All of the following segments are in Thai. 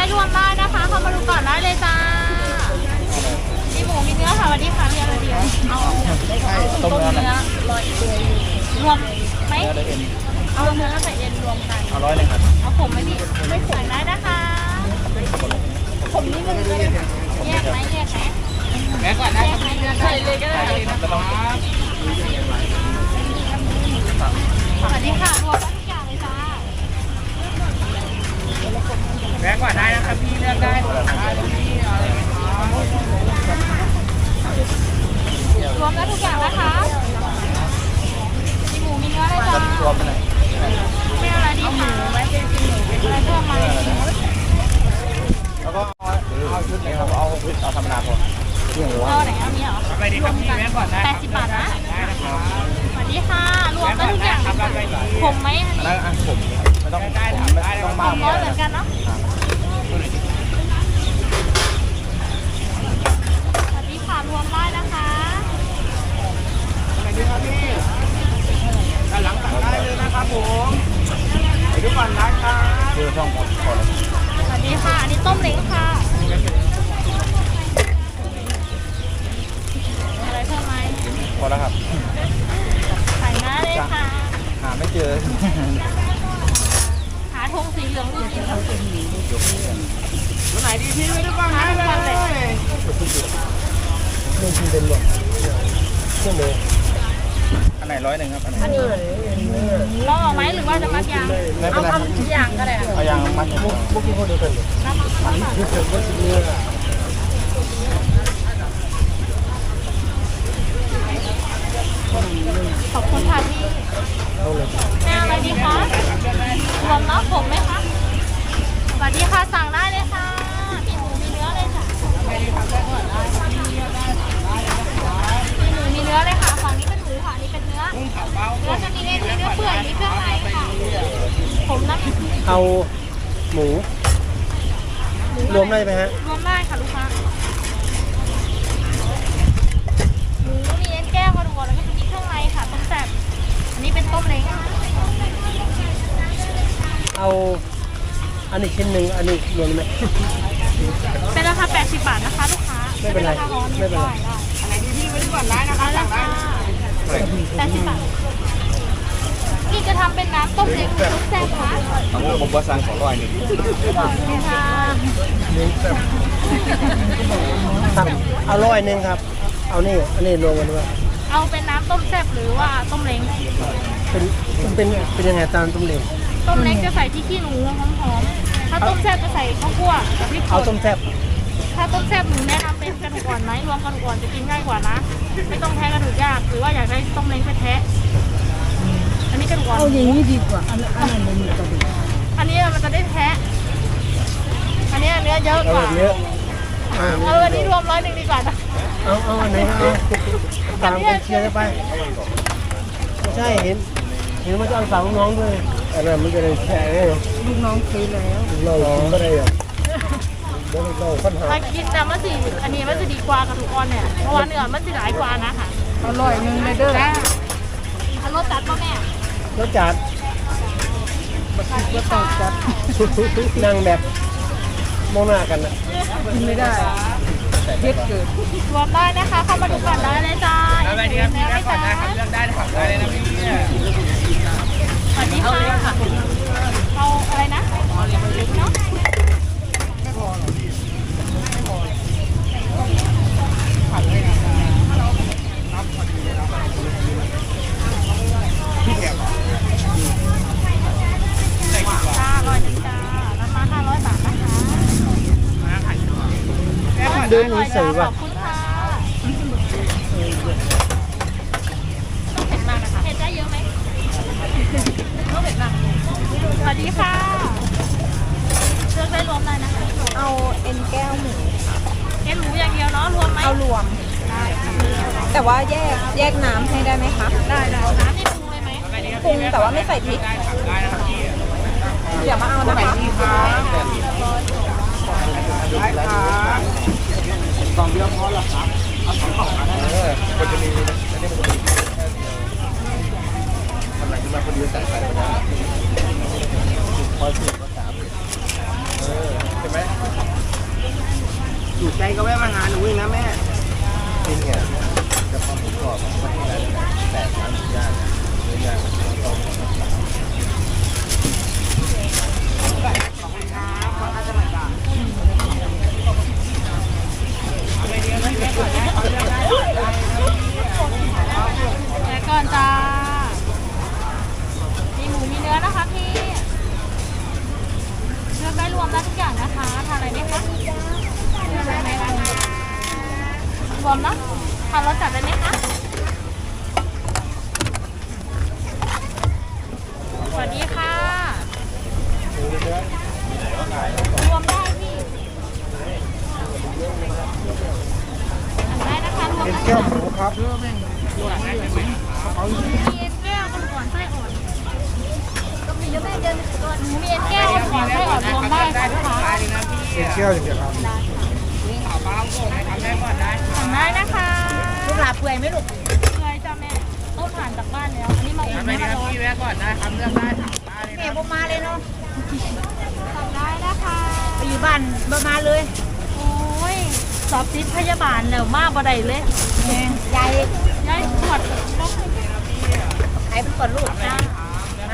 ได้รวมได้นะคะเข้ามาดูก่อนได้เลยจ้า มีหมูมีเนื้อค่ะสวัสดีค่ะเรียนอะไรเดียวเอาต้มเนื้อเนื้อร้อยรวมไหมเนื้อได้เอ็นเอาเนื้อใส่เอ็นรวมกัน เอาร้อยหนึ่งครับ เอาผมไหมพี่ไม่ใส่ได้นะคะผมนี่มันเลยแยกไหมแยกไหมแม่ก่อนได้แยกไหมใส่เลยก็ได้แล้วต้องสวัสดีค่ะรวมทุกอย่างเลยจ้า แม่ก่าได้นะครับพี่เลือกได้ได้พี่เอาเลยครับรวมแล้วทุกอย่างนะคะมีหมูมีเนื้อเลยจ้ารวมไปหน่อย ไม่อะไรดีคะไม่เป็นหมูเป็นอะไรเพิ่มไหม แล้วก็เอาชุดไหนครับเอาเอาธรรมดาพอเรื่องหรือว่า เอาไหนเอานี้เหรอ ไปดีครับพี่แม่ก่อนได้ แปดสิบบาทนะ ได้นะครับ สวัสดีค่ะ รวมได้ทุกอย่างเลยค่ะผมไหมอัน อัน นี้ นั้นอะผมไม่ต้องไม่ต้อง ผ มาก มร้อยเหมือนกันเนาะ สวัสดีค่ะ รวมได้นะคะ ไปดีครับพี่ด้านหลังสั่งได้เลยนะครับผมไปดูก่อนนะครับ คือช่องพอพอแล้ว สวัสดีค่ะ อันนี้ต้มเล้งค่ะ อะไรเพิ่มไหม พอแล้วครับ ใส่หน้าเลยค่ะ หาไม่ เจอ หาธงสีเหลืองดูสิตัวไหนดีพี่ไปดูก่อนนะเลยอันไหนร้อยหนึ่งครับ อันไหนลองเอไหมหรือว่าจะมัดยางไม่เป็นไรครับทุกอย่างก็ได้เอายางมัดอย่างเดียวน้ำมันค่ะ ขอบคุณค่ะพี่แม่อะไรดีคะรวมน้ำผมไหมคะสวัสดีค่ะสั่งได้เลยค่ะ มีหมูมีเนื้อเลยค่ะมีหมูมีเนื้อเลยค่ะฝั่งนี้เป็นหมูค่ะอันนี้เป็นเนื้อเนื้อจะมีเอ็นมีเนื้อเปื่อยมีเครื่องในค่ะผมน้ำเอาหมูรวมได้ไหมฮะรวมได้ค่ะลูกค้าหมูมีเอ็นแก้วกระดูกอ่อนแล้วก็จะมี นนี้เป็นต้มเล้งเอาอันนี้ชิ้นหนึ่งอันนี้รวมไหม เป็นราคา 80 บาทนะคะลูกค้าไม่เป็นไรราคาร้อนไม่เป็นไร ด้ด้อะไรดีพี่ไปดูก่อนได้นะครับเอาสั่ละงได้ค่ะ80 บาทพี่จะทำเป็นน้ำต้มเล้งหรือต้มแซ่บคะเอาผมว่าสั่งสองร้อยหนึ่งนี่ค่ะครับเอาร้อยหนึ่งครับ เอานี่อันนี้รวมกันด้วย เอาเป็นน้ำต้มแซ่บหรือว่าต้มเล้ง เป็นมันเป็นเป็นยังไงตามต้มเล้งต้มเล้งจะใส่พริกขี้หนูหอมๆ ถ้าต้มแซ่บจะใส่ข้าวคั่วกับพริกเอาป่ต้นมแซ่บถ้าต้มแซ่บหนูแนะนำเป็นกระดูกอ่อนไหมรวมกระดูกอ่อนจะกินง่ายกว่านะ ไม่ต้องแทะกระดูกยาก หรือว่าอยากได้ต้มเล้งไปแทะ อันนี้กระดูกอ่อน เอาอย่างนี้ดีกว่าอันอันนั้นมันมีกระดูกอันนี้มันจะได้แทะ อันนี้เนื้อเยอะเอากแบว่าบเนี้ยอ่า เอออันนี้รวมร้อยหนึ่งดีกว่านะเอาเอาอันไหนเอาตามกันเชียร์ไปไม่ใช่เห็นเห็นว่าจะเอาสาวน้องด้วยอันนั้นมันจะได้แช่ไงลูกน้องเคยแล้วเรากินไม่ได้หรอกเดี๋ยวเราปัญหาถ้ากินแต่มันสิอันนี้มันจะดีกว่ากระดูกอ่อนเนี่ยเพราะว่าเนื้อมันจะหลายกว่านะคะอร่อยหนึงเลยเด้ออันรสจัดป่ะแม่แล้วจัดก็ต้องจัดนั่งแบบ มองหน้ากันนะกินไม่ได้เผ็ดเกิดรวมได้นะคะ เข้ามาดูก่อนได้เลยจ้าอะไรดีครับพี่แม่ก่อนนะครับเลือกได้สั่งได้เลยนะพี่สวัสดีค่ะเอาอะไรนะเนาะจ้าร้อยหนึ่งจ้าราคาห้าร้อยบาทนะคะ เดินหนีเสยขว่ะอบคุณค่ะต้องเผ็ดมากนะคะเผ็ดได้เยอะไหมต้องเผ็ดมากสวัสดีค่ะเลือกได้รวมได้นะคะเอาเอ็นแก้วหมูเอ็นหมูอย่างเดียวเนาะรวมไหมเอารวมได้แต่ว่าแยกแยกน้ำให้ได้ไหมคะได้ได้น้ำนี่ปรุงเลยไหมปรุงแต่ว่าไม่ใส่พริกได้ได้นะครับพี่เดี๋ยวมาเอานะคะได้ครับ กล่องเดียวพอละครับเอาสองกล่องมาเออมันจะมีอันนี้มันจะมีแค่เดียวทำไรขึ้นมาคนเดียวใส่ไปก็ได้พอสิบก็สามเออใช่ไหม ใจก็แวะมาหาหนูอีกนะแม่ จริงเนี่ยจะความหมูกรอบมันที่ไหนแตกร้านย่างเนื้อย่างต้ม แต่ก่อนจ้า มีหมูมีเนื้อนะคะพี่เลือกได้รวมได้ทุกอย่างนะคะ ทานอะไรไหมคะเลือกได้ไหมคะรวมเนาะทานรสจัดได้ไหมคะ สวัสดีค่ะ รวมได้พี่ทานได้นะคะรวม เป็น ได้ แก้วหมูครับ มีเอ็นแก้วคนอ่อนไส้อ่อนก็มีเยอะแม่เดินก่อนมีเอ็นแก้วคนอ่อนไส้อ่อนรวมได้ค่ะลูกค้า เป็นแก้วอย่างเดียวครับ สั่งได้นะคะ ลูกหลาเปื่อยไหมลูก เคยจ้าแม่ต้นผ่านจากบ้านแล้ว อันนี้มาอุ่นไม่มาร้อน พี่แวะก่อนนะครับเลือกได้ถามได้เลย แม่บ่มาเลยเนาะ สั่งได้นะคะ ไปอยู่บ้านบ่มาเลย โอ้ยสอบติดพยาบาลแล้วมาบ่ ได้เลยแม่ยายย้ายปวดขายเป็นก่อนลูกจ้า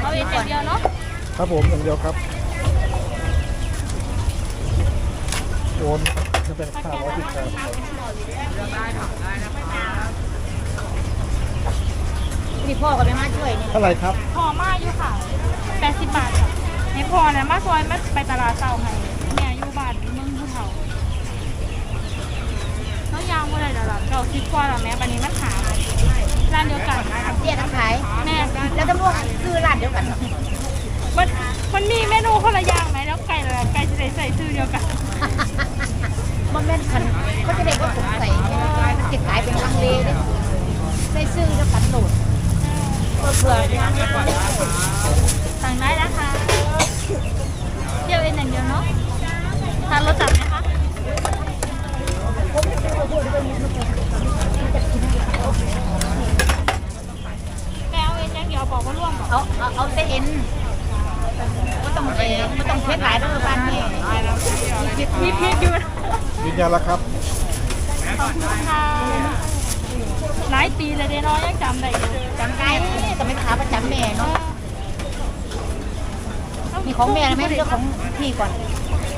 เอาเอ็นอย่างเดียวเนาะครับผมอย่างเดียวครับโอนจะเป็นข้าวร้อยสิบครับพี่พ่อก็ไปมาช่วยเนี่ยเท่าไหร่ครับพอมาอยู่ค่ะ80บาทค่ะให้พอนะมาซอยมาไปตลาดเต่าให้เนี่ยอยู่บ้านเมืองภูเขา ต้องยางบ่ได้แล้วล่ะเก่าสิบกว่าแล้วแม่ปันนี้มันหาร้านเดียวกันเจี๊ยทั้งขายแม่แล้วตำรวจซื้อร้านเดียวกันเนาะมันมันมีเมนูคนละอย่างไหมแล้วไก่ละไก่จะได้ใส่ชื่อเดียวกันมันแม่นคันเขาจะได้ก็สงสัยไงมันติดขายเป็นลังเลเนี่ยใส่ซื้อแล้วกันโหลดเพื่อเผื่องานสั่งได้นะคะเดียวเองอย่างเดียวเนาะทานรสจัดไหมคะ แมวเองอย่างเดียวบอกว่าร่วมเหรอเอาเอาเอาแต่เอ็นก็ต้องเองก็ต้องเพชรหลายเด้อบ้านนี่มีพริกอยู่นะยืนยันแล้วครับขอบคุณค่ะหลายปีเลยเด้เนาะยังจำได้อยู่จำได้แต่ไม่ขาประจำแม่เนาะมีของแม่นะแม่เรื่องของพี่ก่อน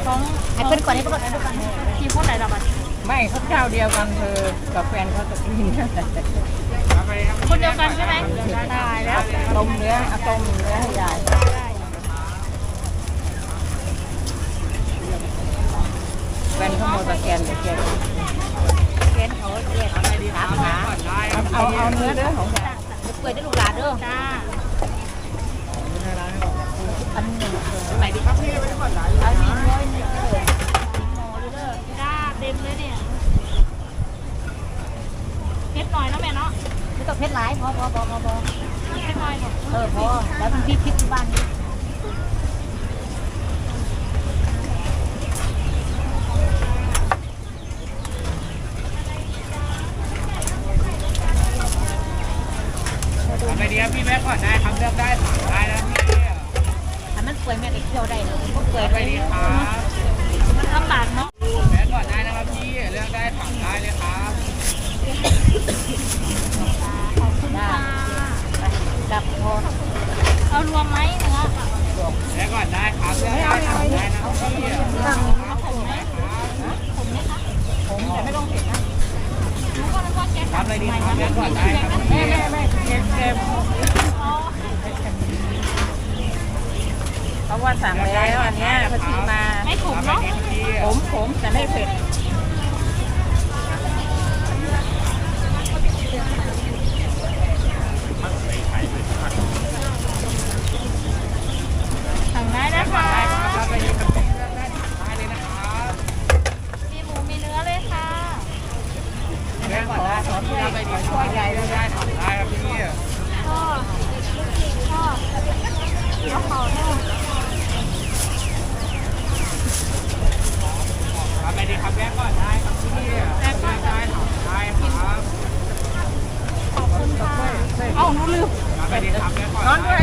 ของให้เพื่อนก่อนให้เพื่อนก่อนให้เพื่อนก่อนที่คนไหนละบัด ไม่เขาเจ้าเดียวกันเธอกับแฟนเขาจะกินคนเดียวกันใช่ไหมตายแล้วต้มเนื้อเอาต้มเนื้อให้ยายแฟนเขาโมตะแกนตะแกนแกนเขาแยกขาขาเอาเอาเนื้อเด้อของเปิดได้ลูกหลานเด้อจ้าอันหนึ่งไหนดีครับพี่ไม่ได้ก่อนไหนอันนี้ร้อยหนึ่งจ้า เต็มเลยเนี่ยเพชรหน่อยเนาะแม่เนาะไม่ต้องเพชรหลายพอพอพอพอพอเพชรหน่อยบอกเออพอแล้วมันพี่พริกที่บ้านนี่ ไปดีครับพี่แวะก่อนได้ครับเลือกได้ถามได้นะพี่ ถ้ามันเปื่อยแม่ก็เคี่ยวได้เลยมันเปื่อย ไป ไป ดีครับ มันลำบากเนาะ แวะก่อนได้นะครับพี่เลือกได้ถามได้เลยครับ ขอบคุณค่ะ กับพอ เอารวมไหมเนื้อ แวะก่อนได้ครับเลือกได้ถามได้นะครับพี่ ตั้ง เอาผมไหมผมไหมคะ ผมแต่ไม่ต้องเผ็ดนะ รู้ก็นึกว่าแก รับอะไรดีครับเลือกก่อนได้ครับ แม่แม่แม่เค็มเค็ม อ๋อ เพราะว่า สั่งแล้วอันเนี้ยเขาซื้อมาไม่ขมเนาะผมผมแต่ไม่เผ็ดสั่งได้นะคะรับอะไรดีครับเลือกได้ถามได้เลยนะครับมีหมูมีเนื้อเล ดีครับแวะก่อนได้ครับที่นี่แวะก่อนได้ครับได้ครับขอบคุณค่ะเอ้านูลืมไปดีครับแวะก่อนนอนด้วย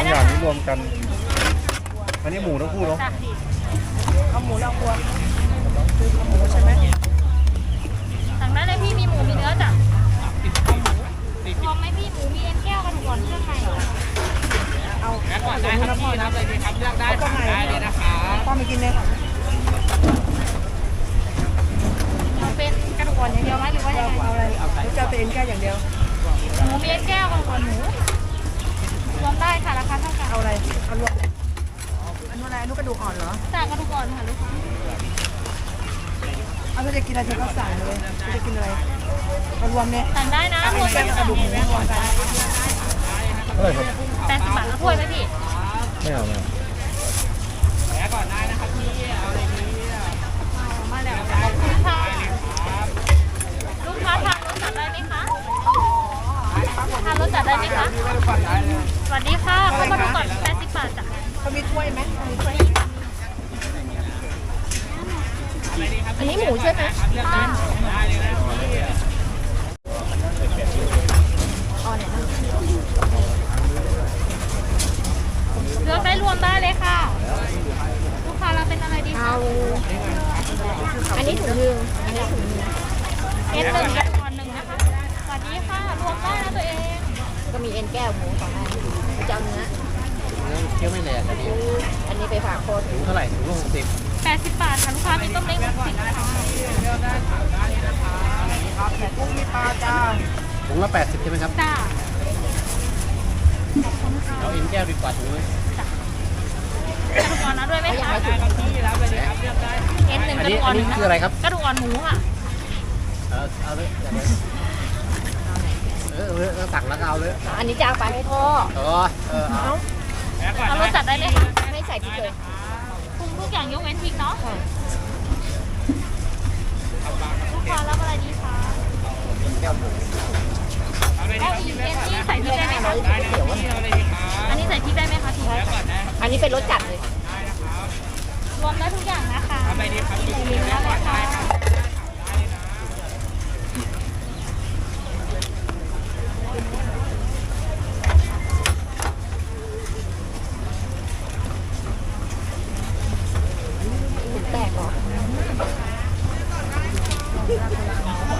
สองอย่างนี้รวมกัน อันนี้หมูทั้งคู่เนาะจ้ะพี่เอาหมูเราควรซื้อหมูใช่ไหมสั่งได้เลยพี่มีหมูมีเนื้อจ้ะรวมไหมพี่หมูมีเอ็นแก้วกระดูกอ่อนเครื่องในแวะก่อนได้ครับพี่รับอะไรดีครับเลือกได้ถามได้เลยนะครับป้าไม่กินเลยเอาเป็นกระดูกอ่อนอย่างเดียวไหมหรือว่ายังไงเอาอะไรเจ้าเป็นแค่อย่างเดียวหมูมีเอ็นแก้วกระดูกอ่อนหมู รวมได้ค่ะราคาเท่ากันเอาอะไรเอารวมอันนู้นอะไรอันนู้นกระดูกอ่อนเหรอจากกระดูกอ่อนค่ะลูกค้าเอาถ้าจะกินอะไรเธอก็สั่งเลยเธอจะกินอะไรเอารวมเนี่ยสั่งได้นะรวมเป็เป็นนกระดูกหมูรวมกันเท่าไหร่ครับแปดสิบบาทแล้วถ้วยไหมพี่ไม่เอาไม่เอาแวะก่อนได้นะครับพี่เอาอะไรดีมาแล้วขอบคุณค่ะลูกค้าทานรสจัดได้ไหมคะ ทานรสจัดได้ไหมคะพี่แวะก่อนได้เลยสวัสดีค่ะ เข้ามาดูก่อนแปดสิบบาทจ้ะเขามีถ้วยไหมมีถ้วยอะไรดีครับอันนี้หมูใช่ไหมครับเลือกได้ถามได้เลยนะพี่อ๋อเนี่ยเลือกได้รวมได้เลยค่ะ ลูกค้าเราเป็นอะไรดีคะ เอาอันนี้ถุงนึงอันนี้ถุงนึงเอ็นหนึ่ง เอ็นแก้วหมูสองอันจะเอาเนื้อเคี้ยวไม่แหลกอันนี้อันนี้ไปฝากโคตรถุงเท่าไหร่ถุงละหกสิบแปดสิบบาทค่ะลูกค้ามีต้มเล้งหกสิบค่ะเลือกได้ถามได้เลยนะครับครับแต่กุ้งมีปลาจ้าถุงละแปดสิบใช่ไหมครับจ้าขอบคุณค่ะเอาอินแก้วดีกว่าถุงเลยกระดูกอ่อนนะด้วยไหมคะได้ครับพี่รับเลยครับเลือกได้เอ็นหนึ่งอันกระนี้ดูกอ่อัอนนนี้คืออะไรครับกระดูกอ่อนหมูค่ะเอาเอาเลยเอาเลยเออเออเออสั่งแล้วก็เอาเลยอันนี้จะเอาไปให้พ่อเออเออเอาแวะก่อนเอารได้สจัดได้เลยค่ะไม่ใส่พริกเลยปรุงทุกอย่างยกเว้นพริกเนาะค่ะลูกค้ารับอะไรดีคะเอาอะไรดีแล้ควรับอีพี่กแวะเอ็นก่อนนี่ใส่พริกได้ไหมคะได้นะครับพี่เอาอะไรดีครับอันนี้ใส่พริกได้ไหมคะพี่แวะก่อนนนี้เป็นรสจัดเลยรวมได้ทุกอย่างนะคะทำไมดีครับพี่ มีเนื้อเลยค่ะ แตกเหรอ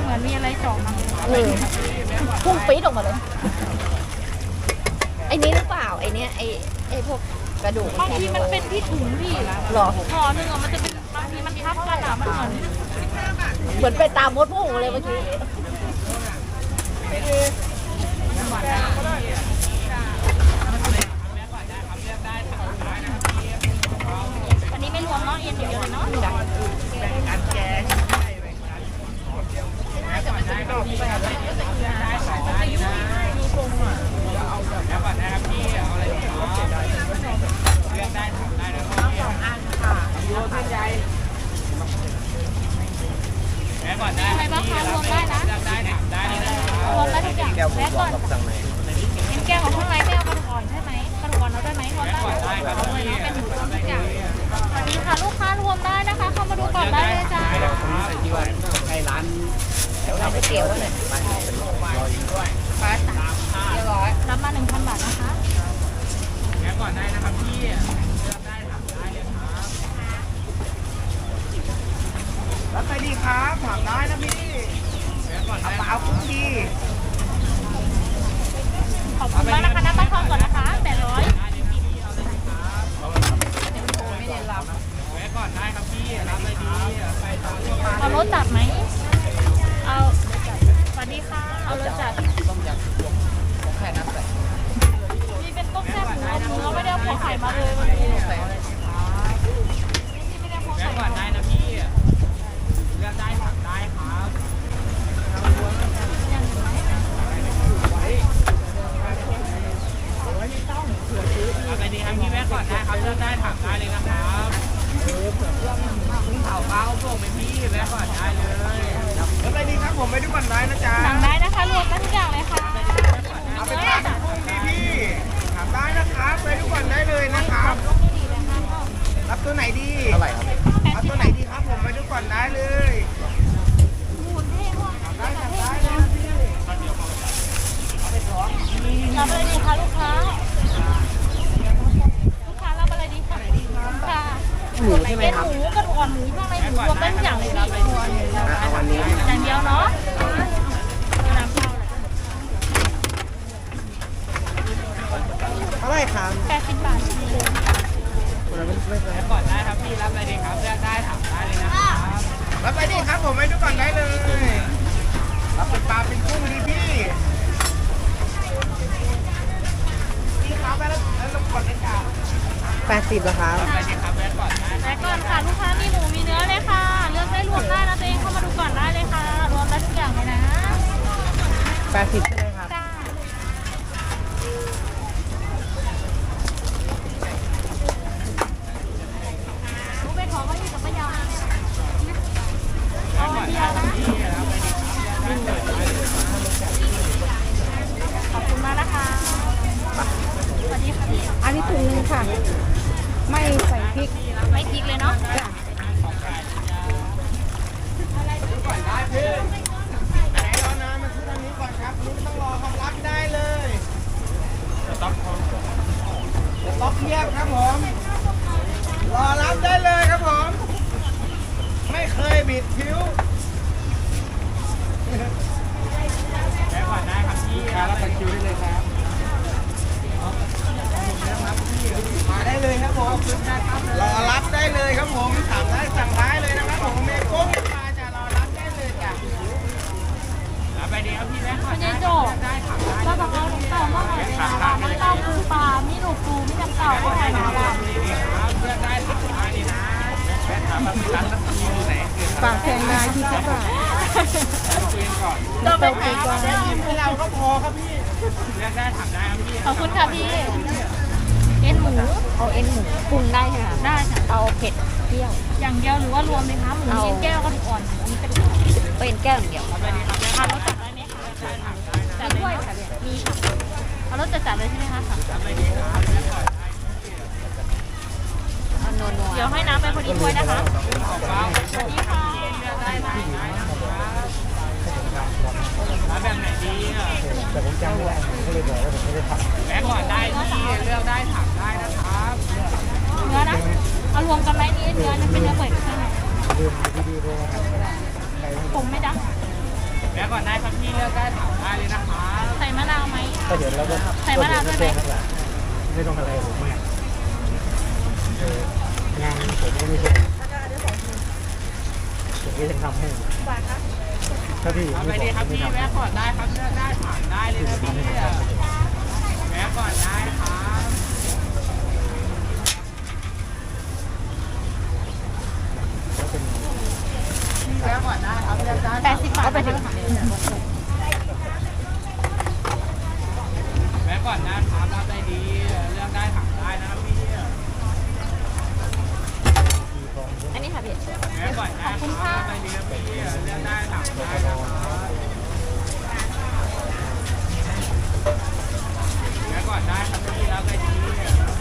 เหมือนมีอะไรเจาะมา เออพุ่งปี๊ดออกมาเลย ไอ้นี้หรือเปล่า ไอ้เนี้ยไอ้ไอ้พวกกระดูก บางทีมันเป็นที่ถุงพี่ หรอหอหนึ่งอะมันจะเป็นบางทีมันทับกันอะมันเหมือนเหมือนไปตามมดพุ่งเลยเมื่อกี้อันนี้ไม่รวมเนาะเอ็นเดียวเลยเนาะแล้วก่อนนะครับพี่เอาอะไรดีครับเลือกได้ถามได้นะครับพี่สองอัน ค่ะรวมเส้นใยแล้วก่อนได้อะไรบ้างคะรวมได้นะเลือกได้ถามได้นะรวมได้ทุกอย่างแมูและกรก่อนกับสั่งในเอ็นแก้วของข้างในไม่เอากระดูกอ่อนใช่ไหมกระดูกอ่อนเราได้ไหมรวมได้เอาเลยนะเป็นหมูรวมทุกอย่างสวัสดีค่ะลูกค้ารวมได้นะคะเข้ามาดูก่อนได้เลยจ้าที่ว่าใกล้ร้านร้านก๋วยเตี๋ยวเลยรอรับมา1,000บาทนะคะแล้วก่อนได้นะครับพี่เลือกได้ถามได้เลยครับ รับไปดีครับถามได้นะพี่แล้วก่อนได้เอาคุกกี้ขอบคุณมากนะคะน้ำปลาทองก่อนนะคะ800แวะก่อนได้ครับพี่รับเลยดีไปต่อที่เอารสจัดไหมเอาสวัสดีค่ะเอารสจัดต้มยำรวมของแค่น้ำใสมีเป็นต้มแซ่บหมูเอาเนื้อไม่ได้เอาหัวไข่มาเลยวันนี้ไม่ได้หัวไข่ก่อมา นได้นะพี่เลือกได้ถามได้ครับอย่างอื่นไหมรับไปดีครับพี่แวะก่อนได้ครับเลือกได้ถามได้เลยนะครับเผาเป้าพวกเป็นพี่แวะก่อนได้เลยรับไปดีครับผมไปดูก่อนได้นะจ๊ะสั่งได้นะคะรวมได้ทุกอย่างเลยค่ะเอาไปเนื้อทานจ้ะกุ้งดีพี่ถามได้นะครับไปดูก่อนได้เลยนะครับรับตัวไหนดีเท่าไหร่ครับเอาตัวไหนดีครับผ มไปดูก่อนได้เลยหมูเท่ว่ะได้ถามได้เลยพี่รับอะไรดีคะลูกค้า ลูกค้ารับอะไรดีคะค่ะหมูใช่ไหมเป็นครับหมูกระดูกอ่อนหมูข้างในหมูรวมได้ทุกอย่างเลยพี่เอาวันนี้อย่างเดียวเนาะน้ำเปล่าเท่าไหร่ครับแปดสิบบาท แวะก่อนได้ครับพี่รับอะไรดีครับเลือกได้ถามได้เลยนะครับรับไปดีครับผมไปดูก่อนได้เลยรับเป็นปลาเป็นกุ้งดีพี่พี่ครับไปแล้วแล้วรบกวนด้วยครับแปดสิบแล้วครับรับไปดีครับแวะก่อนได้และก่อนค่ะลูกค้ามีหมูมีเนื้อเลยค่ะ เลือกได้รวมได้นะตัวเองเข้ามาดูก่อนได้เลยค่ะ รวมได้ทุกอย่างเลยนะแปดสิบใช่ไหมครับ จ้าลูกไปขอเขาอยู่กับป้ายาเอาอันเดียวนะขอบคุณมากนะคะ สวัสดีค่ะพี่ อันนี้ถุงนึงค่ะ ไม่ใส่พริก ไม่พริกเลยเนาะ จ้ะ ไหนรอนานมาซื้อทางนี้ก่อนครับนี่ไม่ต้องรอครับรับได้เลยสต็อกสต็อกเทียบครับผม รอรับได้เลยครับผม ไม่เคยบิดคิ้วแค่ก่อนได้ครับพี่รับบัตรคิวได้เลยครับมาได้เลยครับผมรอรับได้เลยครับผมถามได้สั่งได้เลยนะครับผมเมโก้มาจะรอรับได้เลยจ้ะรับไปดีครับพี่แม่ก่อน คุณ ได้ ยายโจ ได้ถามได้ เราบอกเอาน้ำเต่ามาหน่อยเลยนะคะน้ำเต่าปูปลามีหนูปูมีน้ำเต่าก็ไข่มาบ้าง ครับเพื่อนได้ถามได้ดีนะแม่ถามว่าร้านรับมีอยู่ไหน ปากแพงนายที่สิบบาท คุยกันก่อน เราไปหา ได้ยินให้เราก็พอครับพี่เลือกได้ถามได้ครับพี่ ขอบคุณค่ะพี่ เอ็นหมู เอาเอ็นหมูปรุงได้ค่ะ ได้ค่ะ เอาเผ็ดเปรี้ยว อย่างเดียวหรือว่ารวมเลย คะหมูเอาเอ็นแก้วกระดูกอ่อนหมูกระดูกเป็นแก้วอย่างเดียวรับไปดีครับแม่เอารสจัดได้ไหมคะจัดเลยค่ะเนี่ยมีค่ะเอารสจัดจัดเลยใช่ไหมคะค่ะรับไปดีครับแม่ก่อนได้กล้วยนะคะสวัสดีค่ะแบบไหนดีอะแต่ผมจำไม่ได้ผมก็เลยบอกว่าผมไม่ได้ทำแม่ก่อนได้ที่เลือกได้ถามได้นะครับเนื้อนะเอารวมกันไหมนี่เนื้อมันเป็นเนื้อเปื่อยข้างในลืม ดีๆเพราะว่าใครผมไหมจ๊ะแม่ก่อนได้ครับพี่เลือกได้ถามได้เลยนะครับใส่มะนาวไหม ก็เห็นแล้วก็ใส่มะนาวด้วยไหม ไม่ต้องอะไรผมมากเอองานผมก็ไม่ใช่ผมก็จะทำให้ถ้าพี่เอาไม่ไปบดีอกครับไม่พี่ทำแม่ก่อนได้ครับเลือกได้ถามได้เลยนะพี่แม่ก่อนได้ครับ ก็เป็น พี่ แปดสิบบาทไปถึงแม่ก่อนได้ครับรับได้ดี เลือกได้ถามได้นะครับพี่อันนี้ค่ะพี่แม่ก่อนได้ครับรับได้ดีครับพี่เลือกได้ถาได้นะครับแม่ก่อนได้ครับพี่รับได้ดี